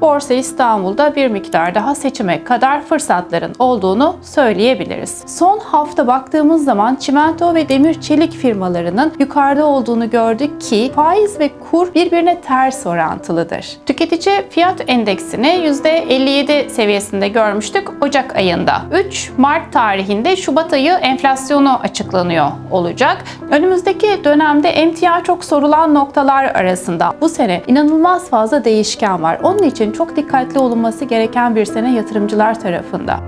Borsa İstanbul'da bir miktar daha seçime kadar fırsatların olduğunu söyleyebiliriz. Son hafta baktığımız zaman çimento ve demir çelik firmalarının yukarıda olduğunu gördük ki faiz ve kur birbirine ters orantılıdır. Tüketici fiyat endeksini %57 seviyesinde görmüştük Ocak ayında. 3 Mart tarihinde Şubat ayı enflasyonu açıklanıyor olacak. Önümüzdeki dönemde emtia çok sorulan noktalar arasında. Bu sene inanılmaz fazla değişken var. Onun için çok dikkatli olunması gereken bir sene yatırımcılar tarafında.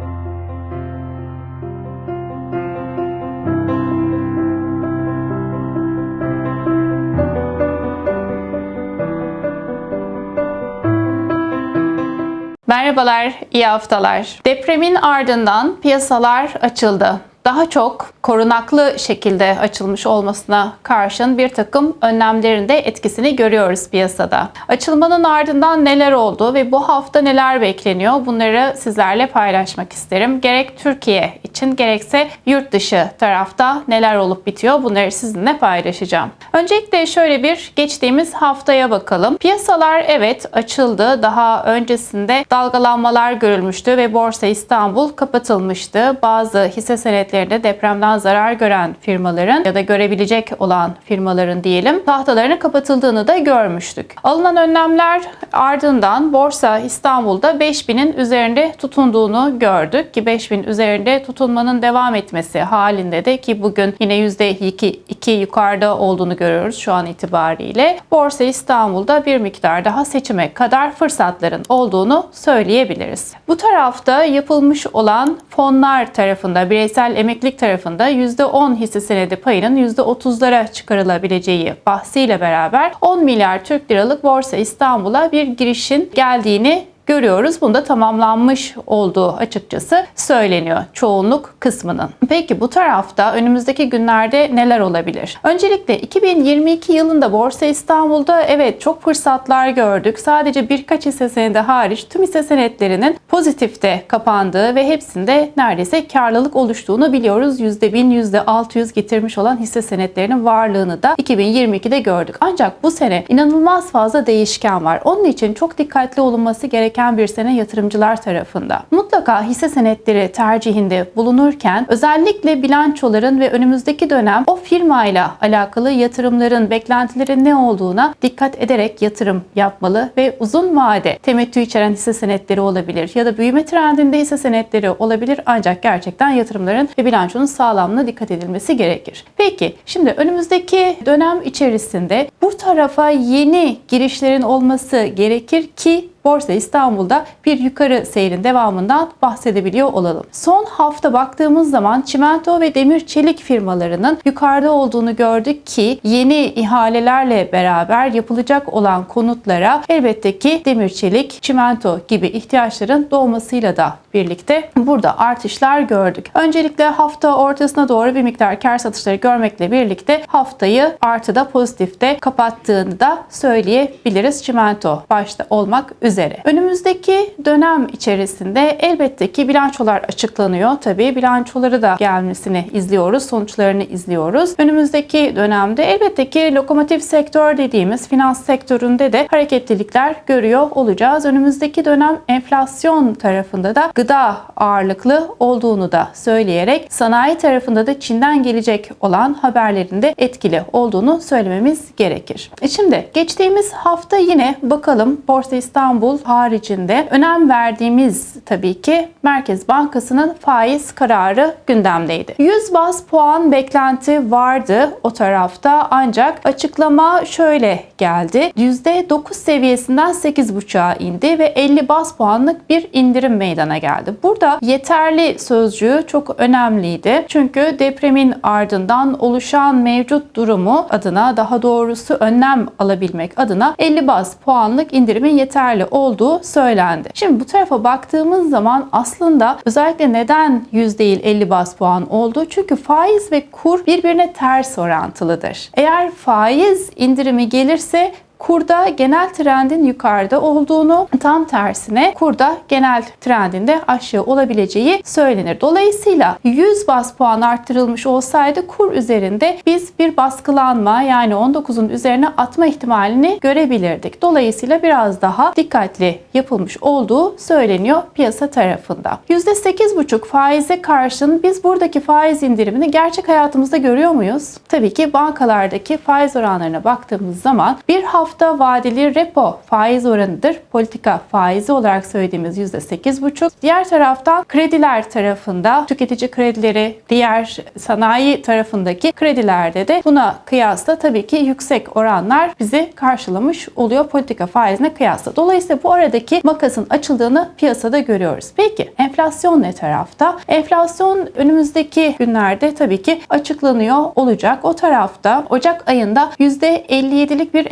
Merhabalar, iyi haftalar. Depremin ardından piyasalar açıldı daha çok korunaklı şekilde açılmış olmasına karşın bir takım önlemlerin de etkisini görüyoruz piyasada. Açılmanın ardından neler oldu ve bu hafta neler bekleniyor bunları sizlerle paylaşmak isterim. Gerek Türkiye için gerekse yurt dışı tarafta neler olup bitiyor bunları sizinle paylaşacağım. Öncelikle şöyle bir geçtiğimiz haftaya bakalım. Piyasalar evet açıldı. Daha öncesinde dalgalanmalar görülmüştü ve Borsa İstanbul kapatılmıştı. Bazı hisse senetleri şirketlerinde depremden zarar gören firmaların ya da görebilecek olan firmaların diyelim tahtalarının kapatıldığını da görmüştük. Alınan önlemler ardından Borsa İstanbul'da 5000'in üzerinde tutunduğunu gördük ki 5000 üzerinde tutunmanın devam etmesi halinde de ki bugün yine %2 2 yukarıda olduğunu görüyoruz şu an itibariyle. Borsa İstanbul'da bir miktar daha seçime kadar fırsatların olduğunu söyleyebiliriz. Bu tarafta yapılmış olan fonlar tarafında bireysel emeklilik tarafında %10 hisse senedi payının %30'lara çıkarılabileceği bahsiyle beraber 10 milyar Türk liralık Borsa İstanbul'a bir girişin geldiğini görüyoruz. Bunda tamamlanmış olduğu açıkçası söyleniyor çoğunluk kısmının. Peki bu tarafta önümüzdeki günlerde neler olabilir? Öncelikle 2022 yılında Borsa İstanbul'da evet çok fırsatlar gördük. Sadece birkaç hisse senedi hariç tüm hisse senetlerinin pozitifte kapandığı ve hepsinde neredeyse karlılık oluştuğunu biliyoruz. %1000, %600 getirmiş olan hisse senetlerinin varlığını da 2022'de gördük. Ancak bu sene inanılmaz fazla değişken var. Onun için çok dikkatli olunması gereken gereken bir sene yatırımcılar tarafında. Mutlaka hisse senetleri tercihinde bulunurken özellikle bilançoların ve önümüzdeki dönem o firmayla alakalı yatırımların, beklentilerin ne olduğuna dikkat ederek yatırım yapmalı ve uzun vade temettü içeren hisse senetleri olabilir ya da büyüme trendinde hisse senetleri olabilir ancak gerçekten yatırımların ve bilançonun sağlamlığına dikkat edilmesi gerekir. Peki şimdi önümüzdeki dönem içerisinde bu tarafa yeni girişlerin olması gerekir ki Borsa İstanbul'da bir yukarı seyrin devamından bahsedebiliyor olalım. Son hafta baktığımız zaman çimento ve demir çelik firmalarının yukarıda olduğunu gördük ki yeni ihalelerle beraber yapılacak olan konutlara elbette ki demir çelik, çimento gibi ihtiyaçların doğmasıyla da birlikte burada artışlar gördük. Öncelikle hafta ortasına doğru bir miktar kar satışları görmekle birlikte haftayı artıda pozitifte kapattığını da söyleyebiliriz çimento başta olmak üzere. Önümüzdeki dönem içerisinde elbette ki bilançolar açıklanıyor. Tabii bilançoları da gelmesini izliyoruz, sonuçlarını izliyoruz. Önümüzdeki dönemde elbette ki lokomotif sektör dediğimiz finans sektöründe de hareketlilikler görüyor olacağız. Önümüzdeki dönem enflasyon tarafında da gıda ağırlıklı olduğunu da söyleyerek sanayi tarafında da Çin'den gelecek olan haberlerin de etkili olduğunu söylememiz gerekir. E şimdi geçtiğimiz hafta yine bakalım Borsa İstanbul haricinde önem verdiğimiz tabii ki Merkez Bankası'nın faiz kararı gündemdeydi. 100 bas puan beklenti vardı o tarafta ancak açıklama şöyle geldi. %9 seviyesinden 8,5'a indi ve 50 bas puanlık bir indirim meydana geldi. Burada yeterli sözcüğü çok önemliydi. Çünkü depremin ardından oluşan mevcut durumu adına daha doğrusu önlem alabilmek adına 50 bas puanlık indirimin yeterli olduğu söylendi. Şimdi bu tarafa baktığımız zaman aslında özellikle neden 100 değil 50 bas puan oldu? Çünkü faiz ve kur birbirine ters orantılıdır. Eğer faiz indirimi gelirse kurda genel trendin yukarıda olduğunu, tam tersine kurda genel trendin de aşağı olabileceği söylenir. Dolayısıyla 100 bas puan arttırılmış olsaydı kur üzerinde biz bir baskılanma yani 19'un üzerine atma ihtimalini görebilirdik. Dolayısıyla biraz daha dikkatli yapılmış olduğu söyleniyor piyasa tarafında. %8,5 faize karşın biz buradaki faiz indirimini gerçek hayatımızda görüyor muyuz? Tabii ki bankalardaki faiz oranlarına baktığımız zaman bir hafta vadeli repo faiz oranıdır. Politika faizi olarak söylediğimiz %8,5. Diğer taraftan krediler tarafında tüketici kredileri, diğer sanayi tarafındaki kredilerde de buna kıyasla tabii ki yüksek oranlar bizi karşılamış oluyor politika faizine kıyasla. Dolayısıyla bu aradaki makasın açıldığını piyasada görüyoruz. Peki enflasyon ne tarafta? Enflasyon önümüzdeki günlerde tabii ki açıklanıyor olacak. O tarafta Ocak ayında %57'lik bir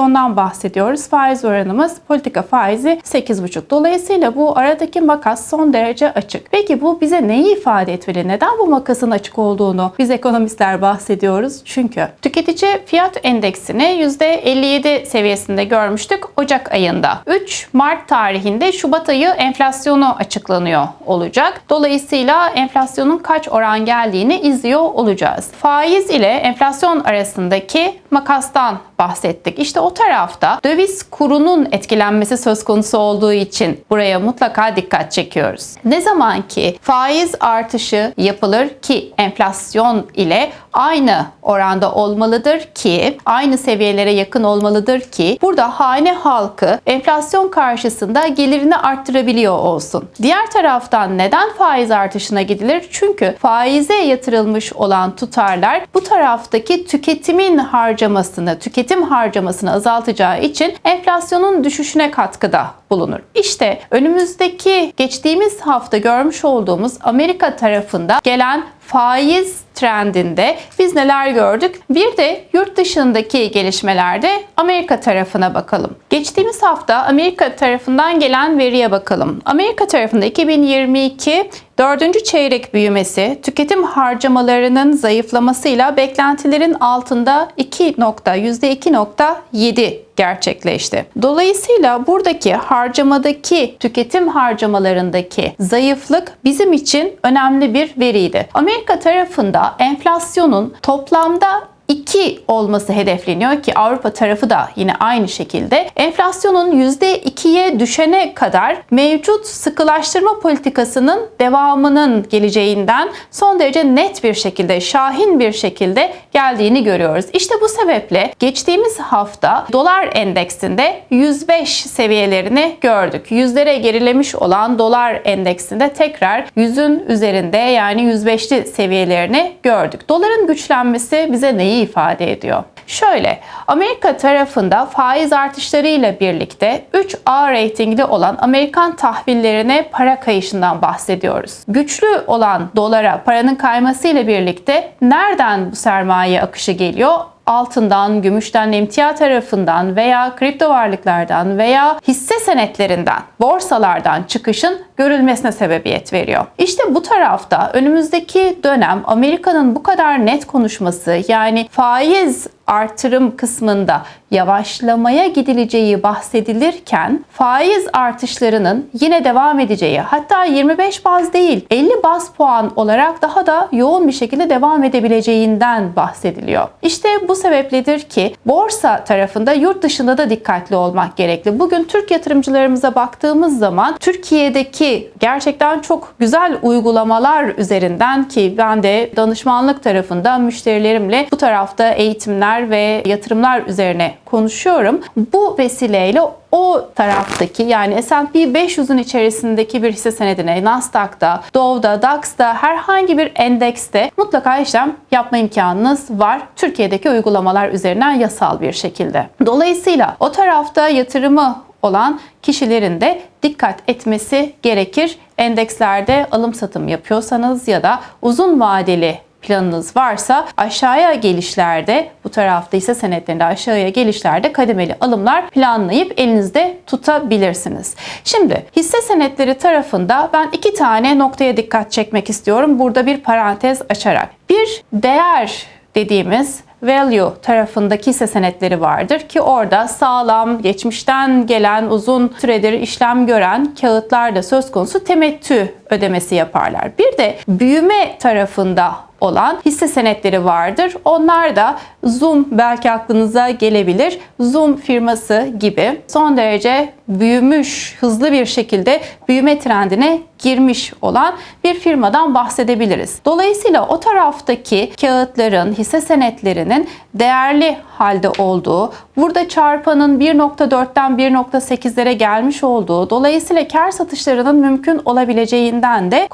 enflasyondan bahsediyoruz. Faiz oranımız politika faizi 8,5. Dolayısıyla bu aradaki makas son derece açık. Peki bu bize neyi ifade etmeli? Neden bu makasın açık olduğunu biz ekonomistler bahsediyoruz? Çünkü tüketici fiyat endeksini %57 seviyesinde görmüştük Ocak ayında. 3 Mart tarihinde Şubat ayı enflasyonu açıklanıyor olacak. Dolayısıyla enflasyonun kaç oran geldiğini izliyor olacağız. Faiz ile enflasyon arasındaki makastan bahsettik. İşte o tarafta döviz kurunun etkilenmesi söz konusu olduğu için buraya mutlaka dikkat çekiyoruz. Ne zaman ki faiz artışı yapılır ki enflasyon ile aynı oranda olmalıdır ki aynı seviyelere yakın olmalıdır ki burada hane halkı enflasyon karşısında gelirini arttırabiliyor olsun. Diğer taraftan neden faiz artışına gidilir? Çünkü faize yatırılmış olan tutarlar bu taraftaki tüketimin harcamasını, tüketim harcamasını azaltacağı için enflasyonun düşüşüne katkıda bulunur. İşte önümüzdeki geçtiğimiz hafta görmüş olduğumuz Amerika tarafında gelen faiz trendinde biz neler gördük? Bir de yurt dışındaki gelişmelerde Amerika tarafına bakalım. Geçtiğimiz hafta Amerika tarafından gelen veriye bakalım. Amerika tarafında 2022 Dördüncü çeyrek büyümesi tüketim harcamalarının zayıflamasıyla beklentilerin altında 2 nokta, %2.7 gerçekleşti. Dolayısıyla buradaki harcamadaki tüketim harcamalarındaki zayıflık bizim için önemli bir veriydi. Amerika tarafında enflasyonun toplamda 2 olması hedefleniyor ki Avrupa tarafı da yine aynı şekilde. Enflasyonun %2'ye düşene kadar mevcut sıkılaştırma politikasının devamının geleceğinden son derece net bir şekilde, şahin bir şekilde geldiğini görüyoruz. İşte bu sebeple geçtiğimiz hafta dolar endeksinde 105 seviyelerini gördük. Yüzlere gerilemiş olan dolar endeksinde tekrar 100'ün üzerinde yani 105'li seviyelerini gördük. Doların güçlenmesi bize neyi ifade ediyor? Şöyle, Amerika tarafında faiz artışları ile birlikte 3A reytingli olan Amerikan tahvillerine para kayışından bahsediyoruz. Güçlü olan dolara paranın kayması ile birlikte nereden bu sermaye akışı geliyor? Altından, gümüşten, emtia tarafından veya kripto varlıklardan veya hisse senetlerinden, borsalardan çıkışın görülmesine sebebiyet veriyor. İşte bu tarafta önümüzdeki dönem Amerika'nın bu kadar net konuşması yani faiz artırım kısmında yavaşlamaya gidileceği bahsedilirken faiz artışlarının yine devam edeceği hatta 25 baz değil 50 baz puan olarak daha da yoğun bir şekilde devam edebileceğinden bahsediliyor. İşte bu sebepledir ki borsa tarafında yurt dışında da dikkatli olmak gerekli. Bugün Türk yatırımcılarımıza baktığımız zaman Türkiye'deki gerçekten çok güzel uygulamalar üzerinden ki ben de danışmanlık tarafında müşterilerimle bu tarafta eğitimler ve yatırımlar üzerine konuşuyorum. Bu vesileyle o taraftaki yani S&P 500'ün içerisindeki bir hisse senedine Nasdaq'ta, Dow'da, DAX'ta herhangi bir endekste mutlaka işlem yapma imkanınız var. Türkiye'deki uygulamalar üzerinden yasal bir şekilde. Dolayısıyla o tarafta yatırımı olan kişilerin de dikkat etmesi gerekir. Endekslerde alım satım yapıyorsanız ya da uzun vadeli planınız varsa aşağıya gelişlerde bu tarafta ise senetlerinde aşağıya gelişlerde kademeli alımlar planlayıp elinizde tutabilirsiniz. Şimdi hisse senetleri tarafında ben iki tane noktaya dikkat çekmek istiyorum. Burada bir parantez açarak. Bir değer dediğimiz value tarafındaki hisse senetleri vardır ki orada sağlam, geçmişten gelen, uzun süredir işlem gören kağıtlar da söz konusu temettü ödemesi yaparlar. Bir de büyüme tarafında olan hisse senetleri vardır. Onlar da Zoom belki aklınıza gelebilir. Zoom firması gibi son derece büyümüş, hızlı bir şekilde büyüme trendine girmiş olan bir firmadan bahsedebiliriz. Dolayısıyla o taraftaki kağıtların, hisse senetlerinin değerli halde olduğu, burada çarpanın 1.4'ten 1.8'lere gelmiş olduğu, dolayısıyla kar satışlarının mümkün olabileceğinden de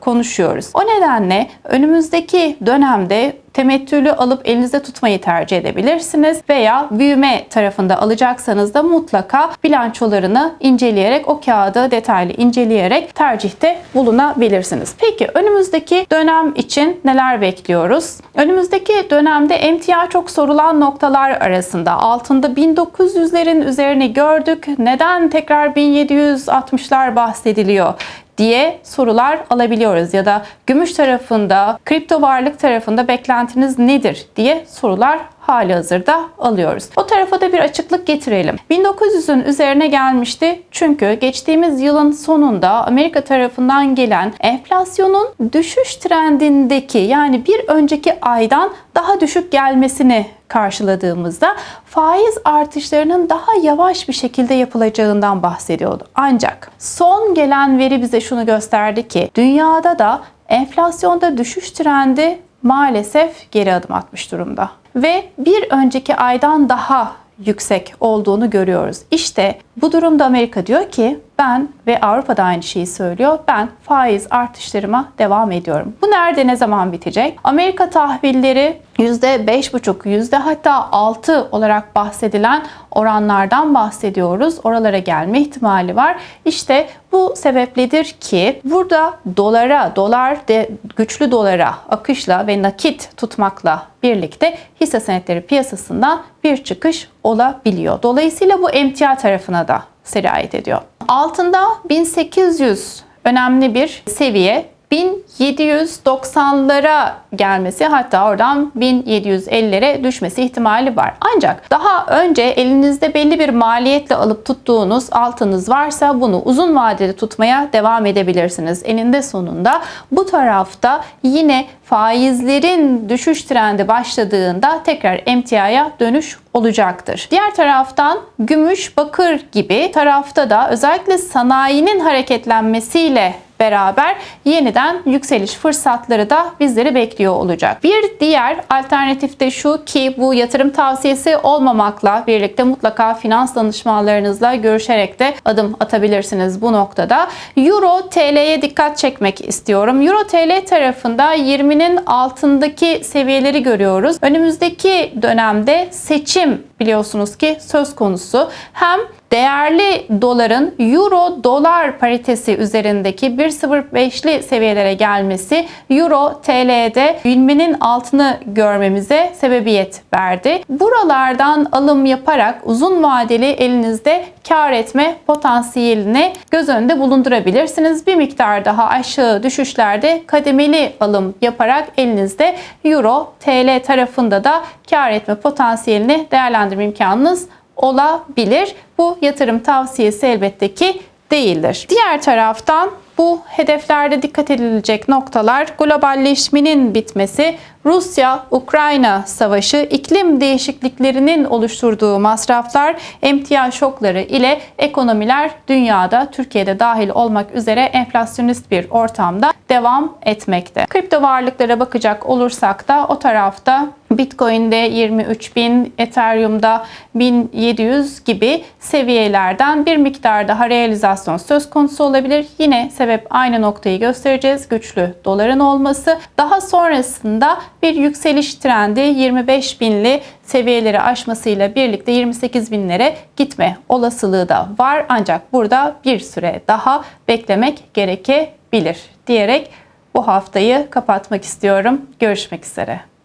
konuşuyoruz. O nedenle önümüzdeki dönemde temettülü alıp elinizde tutmayı tercih edebilirsiniz veya büyüme tarafında alacaksanız da mutlaka bilançolarını inceleyerek o kağıdı detaylı inceleyerek tercihte bulunabilirsiniz. Peki önümüzdeki dönem için neler bekliyoruz? Önümüzdeki dönemde emtia çok sorulan noktalar arasında altında 1900'lerin üzerini gördük. Neden tekrar 1760'lar bahsediliyor? Diye sorular alabiliyoruz. Ya da gümüş tarafında, kripto varlık tarafında beklentiniz nedir diye sorular hali hazırda alıyoruz. O tarafa da bir açıklık getirelim. 1900'ün üzerine gelmişti çünkü geçtiğimiz yılın sonunda Amerika tarafından gelen enflasyonun düşüş trendindeki yani bir önceki aydan daha düşük gelmesini karşıladığımızda faiz artışlarının daha yavaş bir şekilde yapılacağından bahsediyordu. Ancak son gelen veri bize şunu gösterdi ki dünyada da enflasyonda düşüş trendi maalesef geri adım atmış durumda. Ve bir önceki aydan daha yüksek olduğunu görüyoruz. İşte bu durumda Amerika diyor ki ben ve Avrupa'da aynı şeyi söylüyor. Ben faiz artışlarıma devam ediyorum. Bu nerede ne zaman bitecek? Amerika tahvilleri %5,5, yüzde hatta 6 olarak bahsedilen oranlardan bahsediyoruz. Oralara gelme ihtimali var. İşte bu sebepledir ki burada dolara, dolar de güçlü dolara akışla ve nakit tutmakla birlikte hisse senetleri piyasasından bir çıkış olabiliyor. Dolayısıyla bu emtia tarafına da sirayet ediyor. Altında 1800 önemli bir seviye 1790'lara gelmesi hatta oradan 1750'lere düşmesi ihtimali var. Ancak daha önce elinizde belli bir maliyetle alıp tuttuğunuz altınız varsa bunu uzun vadede tutmaya devam edebilirsiniz. Eninde sonunda bu tarafta yine faizlerin düşüş trendi başladığında tekrar emtiaya dönüş olacaktır. Diğer taraftan gümüş, bakır gibi tarafta da özellikle sanayinin hareketlenmesiyle beraber yeniden yükseliş fırsatları da bizleri bekliyor olacak. Bir diğer alternatif de şu ki bu yatırım tavsiyesi olmamakla birlikte mutlaka finans danışmanlarınızla görüşerek de adım atabilirsiniz bu noktada. Euro TL'ye dikkat çekmek istiyorum. Euro TL tarafında 20'nin altındaki seviyeleri görüyoruz. Önümüzdeki dönemde seçim biliyorsunuz ki söz konusu. Hem değerli doların euro dolar paritesi üzerindeki 1.05'li seviyelere gelmesi euro TL'de ilminin altını görmemize sebebiyet verdi. Buralardan alım yaparak uzun vadeli elinizde kar etme potansiyelini göz önünde bulundurabilirsiniz. Bir miktar daha aşağı düşüşlerde kademeli alım yaparak elinizde euro TL tarafında da kar etme potansiyelini değerlendirme imkanınız olabilir. Bu yatırım tavsiyesi elbette ki değildir. Diğer taraftan bu hedeflerde dikkat edilecek noktalar globalleşmenin bitmesi, Rusya-Ukrayna savaşı, iklim değişikliklerinin oluşturduğu masraflar, emtia şokları ile ekonomiler dünyada, Türkiye'de dahil olmak üzere enflasyonist bir ortamda devam etmekte. Kripto varlıklara bakacak olursak da o tarafta Bitcoin'de 23 bin, Ethereum'da 1700 gibi seviyelerden bir miktar daha realizasyon söz konusu olabilir. Yine sebep aynı noktayı göstereceğiz. Güçlü doların olması. Daha sonrasında bir yükseliş trendi 25 binli seviyeleri aşmasıyla birlikte 28 binlere gitme olasılığı da var. Ancak burada bir süre daha beklemek gerekebilir diyerek bu haftayı kapatmak istiyorum. Görüşmek üzere.